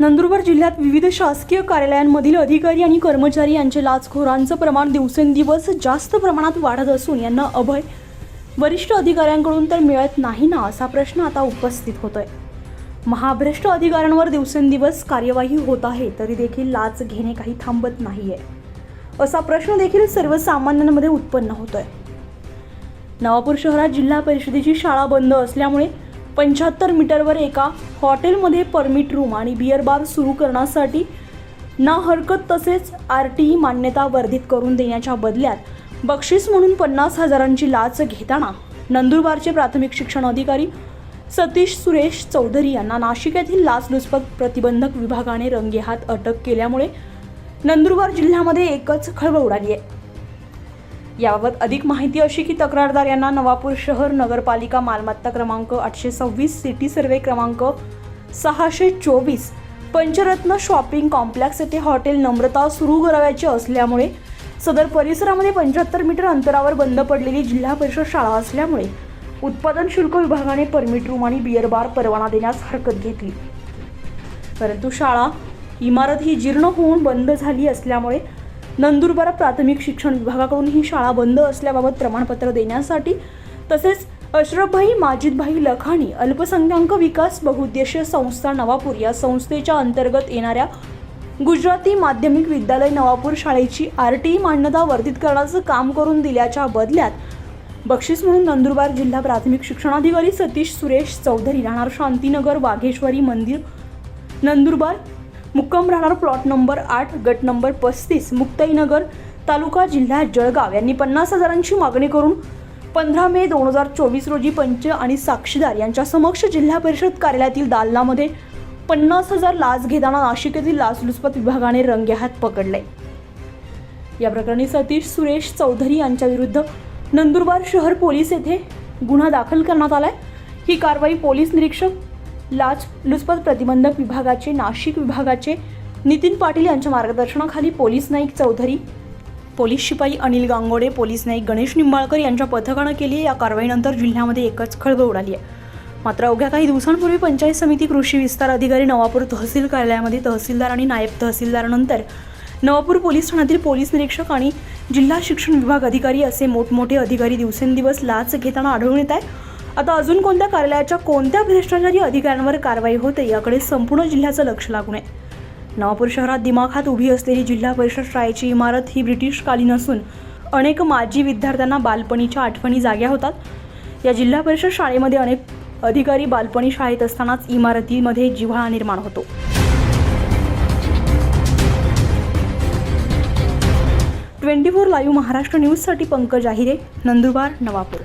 नंदुरबार जिल्ह्यात विविध शासकीय कार्यालयांमधील अधिकारी आणि कर्मचारी यांचे लाचखोरांचं प्रमाण दिवसेंदिवस जास्त प्रमाणात वाढत असून यांना अभय वरिष्ठ अधिकाऱ्यांकडून तर मिळत नाही ना असा प्रश्न आता उपस्थित होतोय. महाभ्रष्ट अधिकाऱ्यांवर दिवसेंदिवस कार्यवाही होत आहे तरी देखील लाच घेणे काही थांबत नाहीये. असा प्रश्न देखील सर्वसामान्यांमध्ये उत्पन्न होतोय. नवापूर शहरात जिल्हा परिषदेची शाळा बंद असल्यामुळे पंच्याहत्तर मीटरवर एका हॉटेलमध्ये परमिट रूम आणि बिअर बार सुरू करण्यासाठी ना हरकत तसेच आर टी ई मान्यता वर्धित करून देण्याच्या बदल्यात बक्षीस म्हणून पन्नास हजारांची लाच घेताना नंदुरबारचे प्राथमिक शिक्षण अधिकारी सतीश सुरेश चौधरी यांना नाशिक येथील लाचलुचपत प्रतिबंधक विभागाने रंगेहात अटक केल्यामुळे नंदुरबार जिल्ह्यामध्ये एकच खळबळ उडाली आहे. याबाबत अधिक माहिती अशी की तक्रारदार यांना नवापूर शहर नगरपालिका मालमत्ता क्रमांक आठशे सव्वीस सिटी सर्वे क्रमांक सहाशे चोवीस पंचरत्न शॉपिंग कॉम्प्लेक्स येथे हॉटेल नम्रता सुरू करावयाचे असल्यामुळे सदर परिसरामध्ये पंच्याहत्तर मीटर अंतरावर बंद पडलेली जिल्हा परिषद शाळा असल्यामुळे उत्पादन शुल्क विभागाने परमिट रूम आणि बिअर बार परवाना देण्यास हरकत घेतली. परंतु शाळा इमारत ही जीर्ण होऊन बंद झाली असल्यामुळे नंदुरबार प्राथमिक शिक्षण विभागाकडून ही शाळा बंद असल्याबाबत प्रमाणपत्र देण्यासाठी तसेच अशरफभाई माजिदभाई लखाणी अल्पसंख्याक विकास बहुउद्देशीय संस्था नवापूर या संस्थेच्या अंतर्गत येणाऱ्या गुजराती माध्यमिक विद्यालय नवापूर शाळेची आर टी ई मान्यता वर्धित करण्याचं काम करून दिल्याच्या बदल्यात बक्षीस म्हणून नंदुरबार जिल्हा प्राथमिक शिक्षणाधिकारी सतीश सुरेश चौधरी राहणार शांतीनगर वाघेश्वरी मंदिर नंदुरबार मुक्कम राहणार प्लॉट नंबर आठ गट नंबर पस्तीस मुक्ताईनगर तालुका जिल्हा जळगाव. यांनी पन्नास हजारांची मागणी करून पंधरा मे दोन हजार चोवीस रोजी पंच आणि साक्षीदार यांच्या समक्ष जिल्हा परिषद कार्यालयातील दालनामध्ये पन्नास हजार लाच घेताना नाशिक येथील लाचलुचपत विभागाने रंगेहात पकडले. या प्रकरणी सतीश सुरेश चौधरी यांच्याविरुद्ध नंदुरबार शहर पोलीस येथे गुन्हा दाखल करण्यात आलाय. ही कारवाई पोलीस निरीक्षक लाच लुचपत प्रतिबंधक विभागाचे नाशिक विभागाचे नितीन पाटील यांच्या मार्गदर्शनाखाली पोलीस नाईक चौधरी पोलीस शिपाई अनिल गांगोडे पोलीस नाईक गणेश निंबाळकर यांच्या पथकानं केली या कारवाईनंतर जिल्ह्यामध्ये एकच खळबळ उडाली आहे. मात्र अवघ्या काही दिवसांपूर्वी पंचायत समिती कृषी विस्तार अधिकारी नवापूर तहसील कार्यालयामध्ये तहसीलदार आणि नायब तहसीलदारानंतर नवापूर पोलीस ठाण्यातील पोलीस निरीक्षक आणि जिल्हा शिक्षण विभाग अधिकारी असे मोठमोठे अधिकारी दिवसेंदिवस लाच घेताना आढळून येत आहे आता अजून कोणत्या कार्यालयाच्या कोणत्या भ्रष्टाचारी अधिकाऱ्यांवर कारवाई होते याकडे संपूर्ण जिल्ह्याचं लक्ष लागून आहे नवापूर शहरात दिमाखात उभी असलेली जिल्हा परिषद शाळेची इमारत ही ब्रिटिशकालीन असून अनेक माजी विद्यार्थ्यांना बालपणीच्या आठवणी जाग्या होतात. या जिल्हा परिषद शाळेमध्ये अनेक अधिकारी बालपणी शाळेत असतानाच इमारतीमध्ये जिव्हाळा निर्माण होतो. ट्वेंटी फोर लाईव्ह महाराष्ट्र न्यूजसाठी पंकज आहिरे नंदुरबार नवापूर.